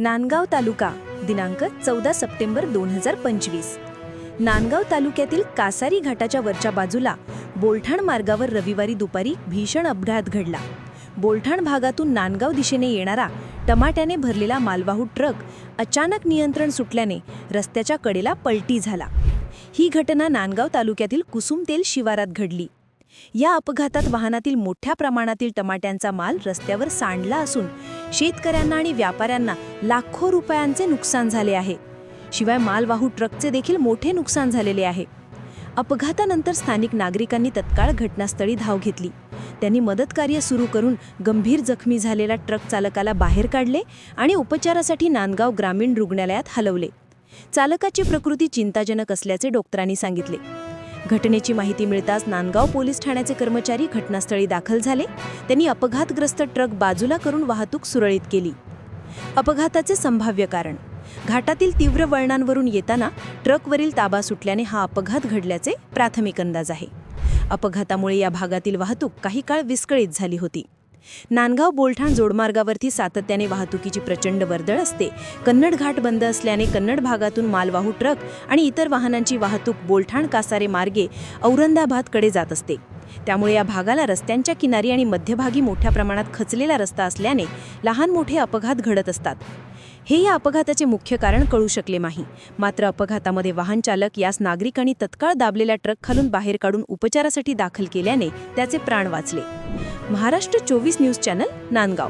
नांदगाव तालुका दिनांक चौदा सप्टेंबर दोन हजार पंचवीस. नांदगाव तालुक्यातील कासारी घाटाच्या वरच्या बाजूला बोलठाण मार्गावर रविवारी दुपारी भीषण अपघात घडला. बोलठाण भागातून नांदगाव दिशेने येणारा टमाट्याने भरलेला मालवाहू ट्रक अचानक नियंत्रण सुटल्याने रस्त्याच्या कडेला पलटी झाला. ही घटना नांदगाव तालुक्यातील कुसुमतेल शिवारात घडली. या अपघातात वाहनातील मोठ्या प्रमाणातील टमाट्यांचा माल रस्त्यावर सांडला असून शेतकऱ्यांना आणि व्यापाऱ्यांना लाखो रुपयांचे नुकसान झाले आहे. शिवाय मालवाहू ट्रकचे देखील मोठे नुकसान झालेले आहे. अपघातानंतर स्थानिक नागरिकांनी तत्काळ घटनास्थळी धाव घेतली. त्यांनी मदतकार्य सुरू करून गंभीर जखमी झालेल्या ट्रक चालकाला बाहेर काढले आणि उपचारासाठी नांदगाव ग्रामीण रुग्णालयात हलवले. चालकाची प्रकृती चिंताजनक असल्याचे डॉक्टरांनी सांगितले. घटनेची माहिती मिळताच नांदगाव पोलीस ठाण्याचे कर्मचारी घटनास्थळी दाखल झाले. त्यांनी अपघातग्रस्त ट्रक बाजूला करून वाहतूक सुरळीत केली. अपघाताचे संभाव्य कारण. घाटातील तीव्र वळणांवरून येताना ट्रकवरील ताबा सुटल्याने हा अपघात घडल्याचे प्राथमिक अंदाज आहे. अपघातामुळे या भागातील वाहतूक काही काळ विस्कळीत झाली होती. नांदगाव बोलठाण जोडमार्गावरती सातत्याने वाहतुकीची प्रचंड वर्दळ असते. कन्नड घाट बंद असल्याने कन्नड भागातून मालवाहू ट्रक आणि इतर वाहनांची वाहतूक बोलठाण कासारे मार्गे औरंगाबादकडे जात असते. त्यामुळे या भागाला रस्त्यांच्या किनारी आणि मध्यभागी मोठ्या प्रमाणात खचलेला रस्ता असल्याने लहान मोठे अपघात घडत असतात. हे या अपघाताचे मुख्य कारण कळू शकले नाही. मात्र अपघातामध्ये वाहन चालक यास नागरिकांनी तत्काळ दाबलेल्या ट्रक खालून बाहेर काढून उपचारासाठी दाखल केल्याने त्याचे प्राण वाचले. महाराष्ट्र चोवीस न्यूज चॅनल नांदगाव.